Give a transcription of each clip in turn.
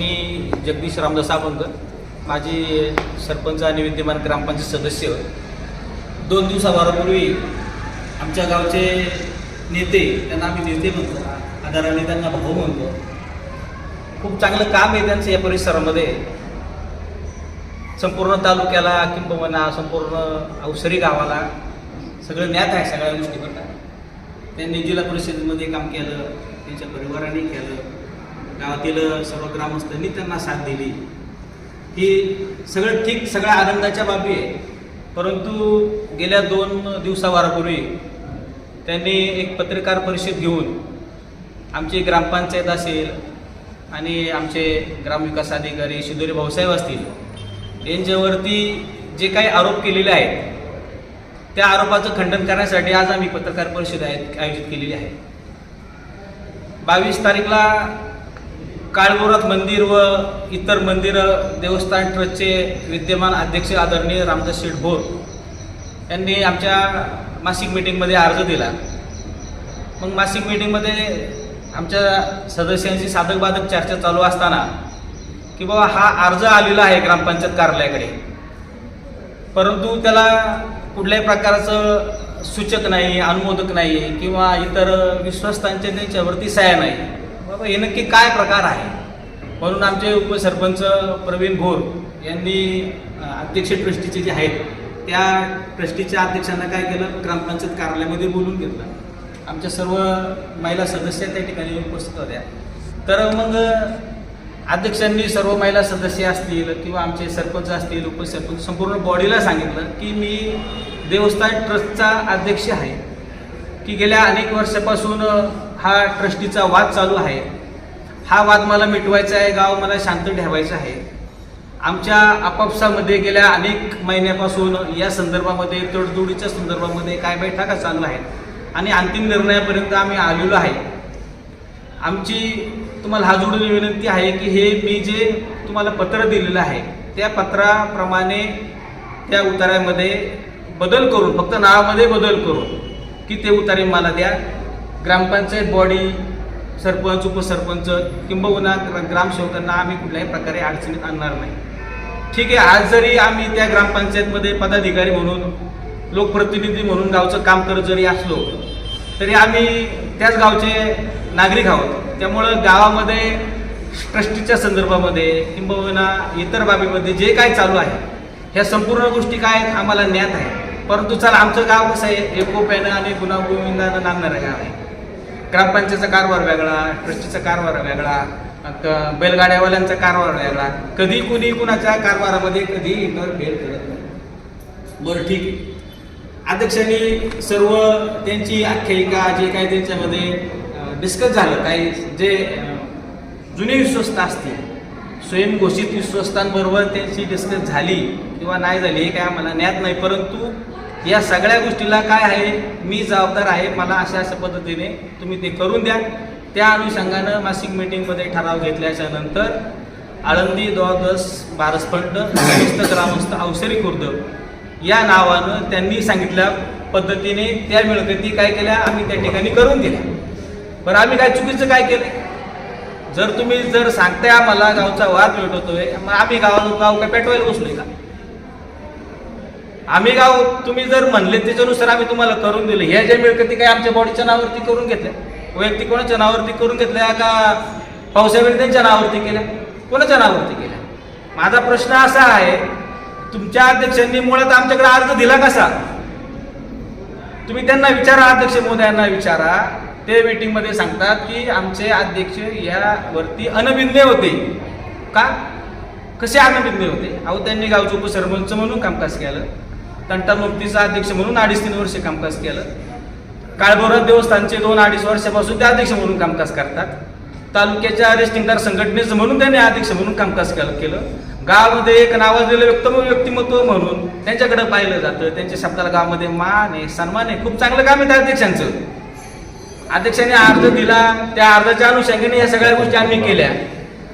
मी जगदीश रामदास सावंकर माझे सरपंच आणि विद्यमान ग्रामपंचायत सदस्य. दोन दिवसाभरापूर्वी आमच्या गावचे नेते त्यांना आम्ही नेते म्हणतो आदराने त्यांना भाऊ म्हणतो. खूप चांगलं काम आहे त्यांचं या परिसरामध्ये. संपूर्ण तालुक्याला किंबवना संपूर्ण अवसरी गावाला सगळं ज्ञात आहे सगळ्या गोष्टी त्यांनी जिल्हा परिषदेमध्ये काम केलं त्यांच्या परिवाराने केलं. गावातील सर्व ग्रामस्थांनी त्यांना साथ दिली. ही सगळं ठीक सगळ्या आनंदाच्या बाबी आहे. परंतु गेल्या दोन दिवसावारापूर्वी त्यांनी एक पत्रकार परिषद घेऊन आमची ग्रामपंचायत असेल आणि आमचे ग्रामविकास अधिकारी शिदोरी भाऊसाहेब असतील यांच्यावरती जे काही आरोप केलेले आहेत त्या आरोपाचं खंडन करण्यासाठी आज आम्ही पत्रकार परिषद आयोजित केलेली आहे. बावीस तारीखला काळगोरात मंदिर व इतर मंदिरं देवस्थान ट्रस्टचे विद्यमान अध्यक्ष आदरणीय रामदास शेठ भोर यांनी आमच्या मासिक मीटिंगमध्ये अर्ज दिला. मग मासिक मीटिंगमध्ये आमच्या सदस्यांशी साधक बाधक चर्चा चालू असताना की बाबा हा अर्ज आलेला आहे ग्रामपंचायत कार्यालयाकडे परंतु त्याला कुठल्याही प्रकारचं सूचक नाही अनुमोदक नाही किंवा इतर विश्वस्तांच्या त्यांच्यावरती सहाय्य नाही. बाबा हे नक्की काय प्रकार आहे? म्हणून आमचे उपसरपंच प्रवीण भोर यांनी अध्यक्ष ट्रस्टीचे जे आहेत त्या ट्रस्टीच्या अध्यक्षांना काय केलं? ग्रामपंचायत कार्यालयामध्ये बोलून घेतलं. आमच्या सर्व महिला सदस्य त्या ठिकाणी उपस्थित होत्या. तर मग अध्यक्षांनी सर्व महिला सदस्य असतील किंवा आमचे सरपंच असतील उपसरपंच संपूर्ण बॉडीला सांगितलं की मी देवस्थान ट्रस्टचा अध्यक्ष आहे. की गेल्या अनेक वर्षापासून हा ट्रस्टीचा वाद चालू आहे. हा वाद मला मिटवायचा आहे गाव मला शांत ठेवायचं आहे. आमच्या आपापसामध्ये गेल्या अनेक महिन्यापासून या संदर्भामध्ये तडजोडीच्या संदर्भामध्ये काय बैठका चालू आहेत आणि अंतिम निर्णयापर्यंत आम्ही आलेलो आहे. आमची तुम्हाला हा जोडून विनंती आहे की हे मी जे तुम्हाला पत्र दिलेलं आहे त्या पत्राप्रमाणे त्या उतारामध्ये बदल करून फक्त नावामध्ये बदल करून की ते उतारे मला द्या. ग्रामपंचायत बॉडी सरपंच उपसरपंच किंबहुना ग्रामसेवकांना आम्ही कुठल्याही प्रकारे अडचणीत आणणार नाही. ठीक आहे आज जरी आम्ही त्या ग्रामपंचायतमध्ये पदाधिकारी म्हणून लोकप्रतिनिधी म्हणून गावचं काम करत जरी असलो तरी आम्ही त्याच गावचे नागरिक आहोत. त्यामुळं गावामध्ये ट्रस्टीच्या संदर्भामध्ये किंबहुना इतर बाबीमध्ये जे काय चालू आहे ह्या संपूर्ण गोष्टी काय आहेत आम्हाला ज्ञात आहे. परंतु चला आमचं गाव कसं आहे? एकोप्यानं आणि गुणागोविंदानं नांदणारं गाव आहे. ग्रामपंचायतचा कारभार वेगळा ट्रस्टीचा कारभार वेगळा क- बैलगाड्यावाल्यांचा कारभार वेगळा. कधी कुणी कुणाच्या कारभारामध्ये कधी इंटरफेअर करत नाही. बरं ठीक आहे. अध्यक्षांनी सर्व त्यांची आख्यायिका जे काही त्यांच्यामध्ये डिस्कस झालं काही जे जुने विश्वस्त असतील स्वयंघोषित विश्वस्तांबरोबर त्यांची डिस्कस झाली किंवा नाही झाली हे काय आम्हाला ज्ञात नाही परंतु या सगळ्या गोष्टीला काय आहे? मी जबाबदार आहे मला अशा अशा पद्धतीने तुम्ही ते करून द्या. त्या अनुषंगानं मासिक मीटिंगमध्ये ठराव घेतल्याच्या नंतर आळंदी द्वादस बारसफंड विशिष्ट ग्रामस्थ अवसरी खुर्द या नावानं त्यांनी सांगितल्या पद्धतीने त्या मिळकती काय केल्या? आम्ही त्या ठिकाणी करून दिल्या. बरं आम्ही काय चुकीचं काय केलं जर तुम्ही जर सांगताय आम्हाला गावचा वाद पेटवतोय मग आम्ही गाव गाव काय पेटवायला बसलोय का? आम्ही गाव तुम्ही जर म्हणले त्याच्यानुसार आम्ही तुम्हाला करून दिले. ह्या ज्या मिळकती काय आमच्या बॉडीच्या नावावरती करून घेतल्या? वैयक्तिक कोणाच्या नावावरती करून घेतल्या का पावसाळ्याने त्यांच्या नावावरती केल्या? कोणाच्या नावावरती केल्या? माझा प्रश्न असा आहे तुमच्या अध्यक्षांनी मुळात आमच्याकडे अर्ज दिला कसा? तुम्ही त्यांना विचारा अध्यक्ष महोदयांना विचारा. ते मीटिंगमध्ये सांगतात की आमचे अध्यक्ष यावरती अनबिंदे होते. का? कसे अनबिंदे होते? अहो त्यांनी गावचे उपसरपंच म्हणून कामकाज केलं. तंटामुक्तीचा अध्यक्ष म्हणून अडीच तीन वर्ष कामकाज केलं. काळभोरात देवस्थानचे दोन अडीच वर्षापासून ते अध्यक्ष म्हणून कामकाज करतात. तालुक्याच्या रेस्टिंगदार संघटनेचं म्हणून त्यांनी अध्यक्ष म्हणून कामकाज केलं केलं. गावामध्ये एक नावाजलेलं व्यक्तम व्यक्तिमत्व म्हणून त्यांच्याकडे पाहिलं जातं. त्यांच्या शब्दाला गावामध्ये मान आहे सन्मान आहे. खूप चांगलं काम आहे त्या अध्यक्षांचं. अध्यक्षाने अर्ज दिला. त्या अर्जाच्या अनुषंगाने या सगळ्या गोष्टी आम्ही केल्या.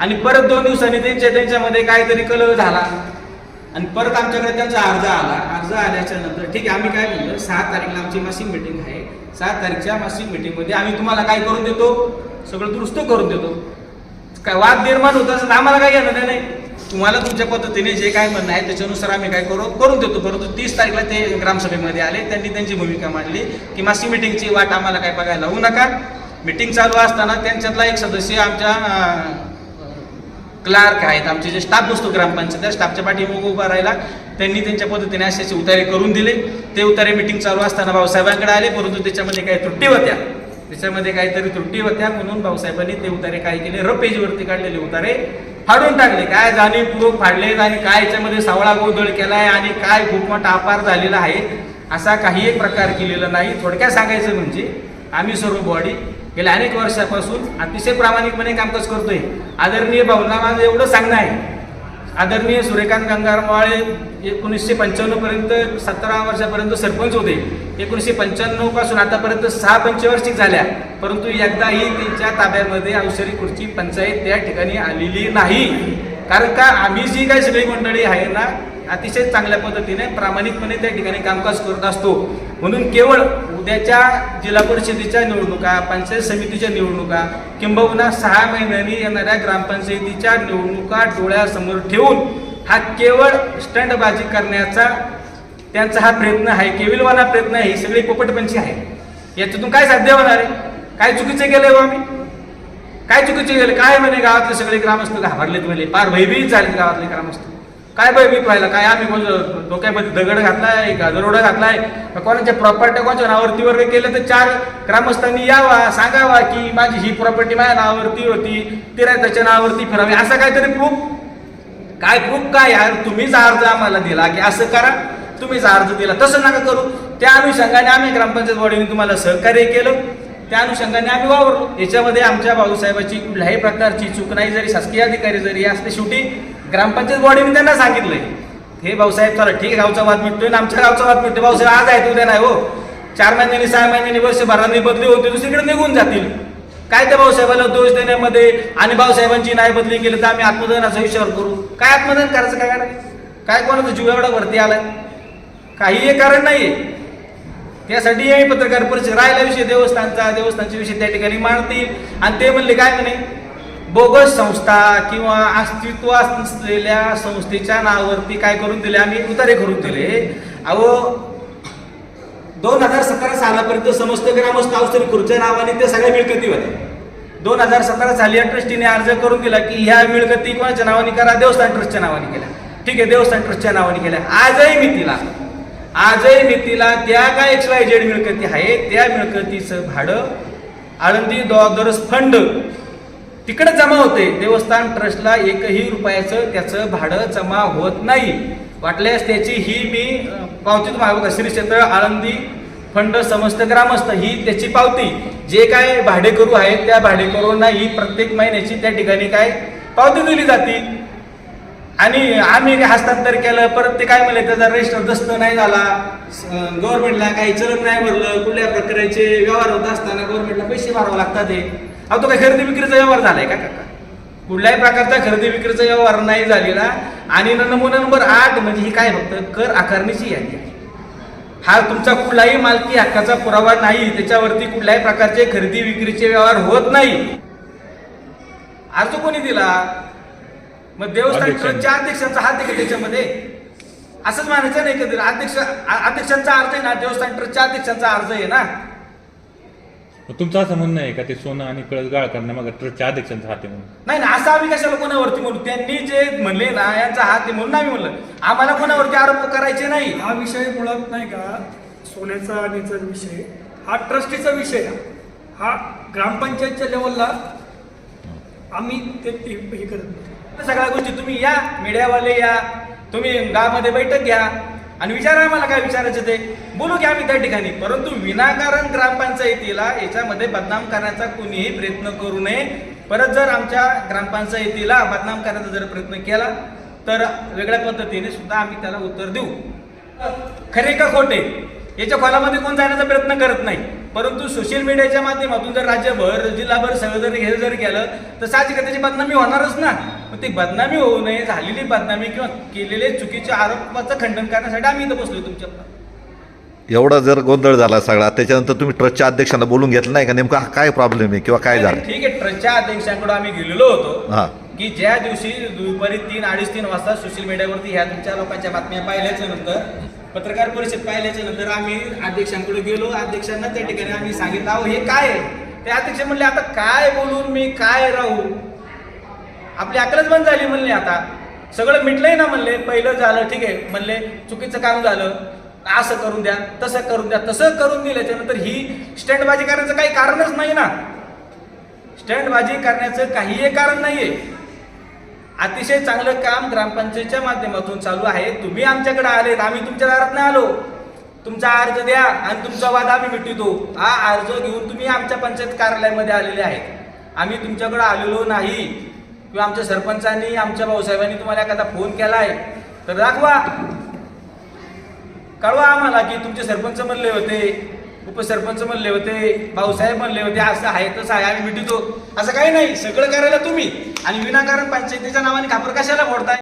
आणि परत दोन दिवसांनी त्यांच्या त्यांच्यामध्ये काहीतरी कलह झाला. आणि परत आमच्याकडे त्यांचा अर्ज आला. अर्ज आल्याच्यानंतर ठीक आहे आम्ही काय म्हणलं सहा तारीखला आमची मासिक मिटिंग आहे. सात तारीखच्या मासिक मिटिंगमध्ये आम्ही तुम्हाला काय करून देतो? सगळं दुरुस्त करून देतो. काय वाद निर्माण होत असेल आम्हाला काय घेणं नाही. तुम्हाला तुमच्या पद्धतीने जे काय म्हणणं आहे त्याच्यानुसार आम्ही काय करू करून देतो. परंतु तीस तारीखला ते ग्रामसभेमध्ये आले. त्यांनी त्यांची भूमिका मांडली की मासी मिटिंगची वाट आम्हाला काय बघायला होऊ नका. मिटिंग चालू असताना त्यांच्यातला एक सदस्य आमच्या क्लार्क आहेत आमचे जे स्टाफ बसतो ग्रामपंचायत त्या स्टाफच्या पाठीमाग उभा राहिला. त्यांनी त्यांच्या पद्धतीने असे असे उतारे करून दिले. ते उतारे मिटिंग चालू असताना भाऊसाहेबांकडे आले परंतु त्याच्यामध्ये काही त्रुटी होत्या. त्याच्यामध्ये काहीतरी त्रुटी होत्या म्हणून भाऊसाहेबांनी ते उतारे काय केले? र पेजवरती काढलेले उतारे फाडून टाकले. काय जाणीवपूर्वक फाडलेत आणि काय याच्यामध्ये सावळा गोंधळ केलाय आणि काय खूप मोठा अपार झालेला आहे असा काही एक प्रकार केलेला नाही. थोडक्यात सांगायचं म्हणजे आम्ही सर्व बॉडी गेल्या अनेक वर्षापासून अतिशय प्रामाणिकपणे कामकाज करतोय. आदरणीय भाऊला माझं एवढं सांगणं आहे. आदरणीय सूर्यकांत गंगारमाळे एकोणीसशे पंच्याण्णव पर्यंत सतरा वर्षापर्यंत सरपंच होते. एकोणीसशे पंच्याण्णवपासून आतापर्यंत सहा पंचवार्षिक झाल्या. परंतु एकदाही त्यांच्या ताब्यामध्ये अवसरी खुर्ची पंचायत त्या ठिकाणी आलेली नाही. कारण का आम्ही जी काही सगळी मंडळी आहे ना अतिशय चांगल्या पद्धतीने प्रामाणिकपणे त्या ठिकाणी कामकाज करत असतो. म्हणून केवळ उद्याच्या जिल्हा परिषदेच्या निवडणुका पंचायत समितीच्या निवडणुका किंबहुना सहा महिन्यांनी येणाऱ्या ग्रामपंचायतीच्या निवडणुका डोळ्यासमोर ठेवून हा केवळ स्टंटबाजी करण्याचा त्यांचा हा प्रयत्न आहे. केविलवाना प्रयत्न आहे. ही सगळी पोपटपंची आहे. याच्यातून काय साध्य होणार आहे? काय चुकीचे गेले हो आम्ही? काय चुकीचे गेले काय म्हणे गावातले सगळे ग्रामस्थ घाबरलेत म्हणे? फार भयभीत झाले गावातले ग्रामस्थ. काय बाय मी व्हायला? काय आम्ही कोण डोक्यामध्ये दगड घातलाय गाजरोडा घातलाय? कोणाच्या प्रॉपर्टी कोणाच्या नावावरती वर्ग केलं तर चार ग्रामस्थांनी यावा सांगावा की माझी ही प्रॉपर्टी माझ्या नावावरती होती तिला त्याच्या नावावरती फिरावी. असं काहीतरी प्रूफ काय प्रूफ काय? यार तुम्हीच अर्ज आम्हाला दिला की असं करा. तुम्हीच अर्ज दिला. तसं नका करू. त्या अनुषंगाने आम्ही ग्रामपंचायत बॉडीने तुम्हाला सहकार्य केलं. त्या अनुषंगाने आम्ही वावरलो. याच्यामध्ये आमच्या भाऊसाहेबाची कुठल्याही प्रकारची चूक नाही. जरी शासकीय अधिकारी जरी असते शेवटी ग्रामपंचायत बॉडीने त्यांना सांगितलंय. हे भाऊसाहेब चला ठीक आहे गावचा वाद मिटतोय आमच्या गावचा वाद मिटतोय. भाऊसाहेब आज आहे उद्या नाही हो. चार महिन्यांनी सहा महिन्यांनी वर्षभरांनी बदली होती दुसरीकडे निघून जातील. काय त्या भाऊसाहेबाला दोष देण्यामध्ये आणि भाऊसाहेबांची नाही बदली केली तर आम्ही आत्मदहनाचा विचार करू? काय आत्मदहन करायचं काय करायचं? काय कोणाचा जीव एवढा वरती आलाय? काही हे कारण नाही त्यासाठी पत्रकार परिषद राहिला विषय देवस्थानचा देवस्थानचे विषय त्या ठिकाणी मांडतील. आणि ते म्हणले काय म्हणे? बोगस संस्था किंवा अस्तित्वात असलेल्या संस्थेच्या नावावरती काय करून दिले? आम्ही उतारे करून दिले. अहो दोन हजार सतरा सालापर्यंत समस्त ग्रामस्थ अवसरी खुर्च्या नावाने ते सगळ्या मिळकती होत्या. दोन हजार सतरा साली या ट्रस्टीने अर्ज करून दिला की ह्या मिळकती कोणाच्या नावाने करा? देवस्थान ट्रस्टच्या नावाने केल्या. ठीक आहे देवस्थान ट्रस्टच्या नावाने केल्या. आजही मितीला आजही मितीला त्या काय एक्स वाय जेड मिळकती आहे? त्या मिळकतीचं भाडं आळंदी दरस फंड तिकडे जमा होते. देवस्थान ट्रस्टला एकही रुपयाचं त्याचं भाडं जमा होत नाही. वाटल्यास त्याची ही मी पावतीत पावती तुम्हाला बघा श्री क्षेत्र आळंदी फंड समस्त ग्रामस्थ ही त्याची पावती. जे काय भाडेकरू आहेत त्या भाडेकरूंना ही प्रत्येक महिन्याची त्या ठिकाणी काय पावती दिली जाते. आणि आम्ही हस्तांतर केलं परत ते काय म्हणले त्याचा रजिस्टर दस्त नाही झाला. गव्हर्नमेंटला काही चलन नाही भरलं. कुठल्या प्रकारचे व्यवहार होत असताना गव्हर्नमेंटला पैसे भरावे लागतात ते अहो तो काय खरेदी विक्रीचा व्यवहार झालाय का? काका कुठल्याही प्रकारचा खरेदी विक्रीचा व्यवहार नाही झालेला. आणि नमुना नंबर आठ म्हणजे ही काय फक्त कर आकारणीची यादी आहे. हा तुमचा कुठलाही मालकी हक्काचा पुरावा नाही त्याच्यावरती कुठल्याही प्रकारचे खरेदी विक्रीचे व्यवहार होत नाही. अर्ज कोणी दिला? मग देवस्थान. ट्रस्टच्या अध्यक्षांचा हात का त्याच्यामध्ये? असंच म्हणायचं नाही कधी अध्यक्ष अध्यक्षांचा अर्ज आहे ना देवस्थान ट्रस्टच्या अध्यक्षांचा अर्ज आहे ना? मग तुमचं असं म्हणणं आहे का ते सोनं आणि कळस गाळ करण्या मग ट्रस्टच्या अध्यक्षांचा हात आहे म्हणून? नाही ना असं आम्ही कशाला कोणावरती म्हणू त्यांनी जे म्हणले ना यांचा हात आहे म्हणून आम्ही म्हणलं. आम्हाला कोणावरती आरोप करायचे नाही. हा विषय मुळात नाही का सोन्याचा आणि विषय हा ट्रस्टीचा विषय आहे. हा ग्रामपंचायतच्या लेवलला आम्ही ते ते हे करत नाही. सगळ्या गोष्टी तुम्ही या मीडियावाले या तुम्ही गावामध्ये बैठक घ्या. आणि विचारा आम्हाला काय विचारायचं ते. बोलू घ्या आम्ही त्या ठिकाणी. परंतु विनाकारण ग्रामपंचायतीला याच्यामध्ये बदनाम करण्याचा कुणीही प्रयत्न करू नये. परत जर आमच्या ग्रामपंचायतीला बदनाम करण्याचा जर प्रयत्न केला तर वेगळ्या पद्धतीने सुद्धा आम्ही त्याला उत्तर देऊ. खरे का खोटे? याच्या खोलामध्ये कोण जाण्याचा प्रयत्न करत नाही. परंतु सोशल मीडियाच्या माध्यमातून जर राज्यभर जिल्हाभर सगळं जर हे जर केलं तर साहजिक त्याची बदनामी होणारच ना. मग ती बदनामी होऊ नये झालेली बदनामी किंवा केलेले चुकीच्या आरोपाचं खंडन करण्यासाठी आम्ही इथं बसलोय तुमच्या एवढा जर गोंधळ झाला सगळा त्याच्यानंतर तुम्ही ट्रस्टच्या अध्यक्षांना बोलून घेतलं नाही का? नेमका काय प्रॉब्लेम आहे किंवा काय झालं? ठीक आहे ट्रस्टच्या अध्यक्षांकडे आम्ही गेलेलो होतो हां. की ज्या दिवशी दुपारी तीन अडीच तीन वाजता सोशल मीडियावरती ह्या तुमच्या लोकांच्या बातम्या पाहिल्याच्या नंतर पत्रकार परिषद पाहिल्याच्या नंतर आम्ही अध्यक्षांकडे गेलो. अध्यक्षांना त्या ठिकाणी आम्ही सांगितलं अहो हे काय आहे? ते अध्यक्ष म्हणले आता काय बोलून मी काय राहू? आपली अकलच बंद झाली म्हणले आता. सगळं मिटलंय ना म्हणले पहिलं झालं ठीक आहे म्हणले चुकीचं काम झालं असं करून द्या तसं करून द्या तसं करून दिल्याच्या नंतर ही स्टँडबाजी करण्याचं काही कारणच नाही ना. स्टँडबाजी करण्याचं काहीही कारण नाहीये. अतिशय चांगलं काम ग्रामपंचायतच्या माध्यमातून चालू आहे. तुम्ही आमच्याकडे आले आम्ही तुमच्या दारात नाही आलो. तुमचा अर्ज द्या आणि तुमचा वाद आम्ही मिटवितो हा अर्ज घेऊन तुम्ही आमच्या पंचायत कार्यालयामध्ये आलेले आहेत. आम्ही तुमच्याकडे आलेलो नाही. किंवा आमच्या सरपंचांनी आमच्या भाऊसाहेबांनी तुम्हाला एखादा फोन केला आहे तर दाखवा. कळवा आम्हाला की तुमचे सरपंच म्हणले होते उपसरपंच म्हणले होते भाऊसाहेब म्हणले होते असं आहे तसं आहे आम्ही मिटवतो असं काही नाही. सगळं करायला तुम्ही. आणि विनाकारण पंचायतीच्या नावाने खापर कशाला फोडताय?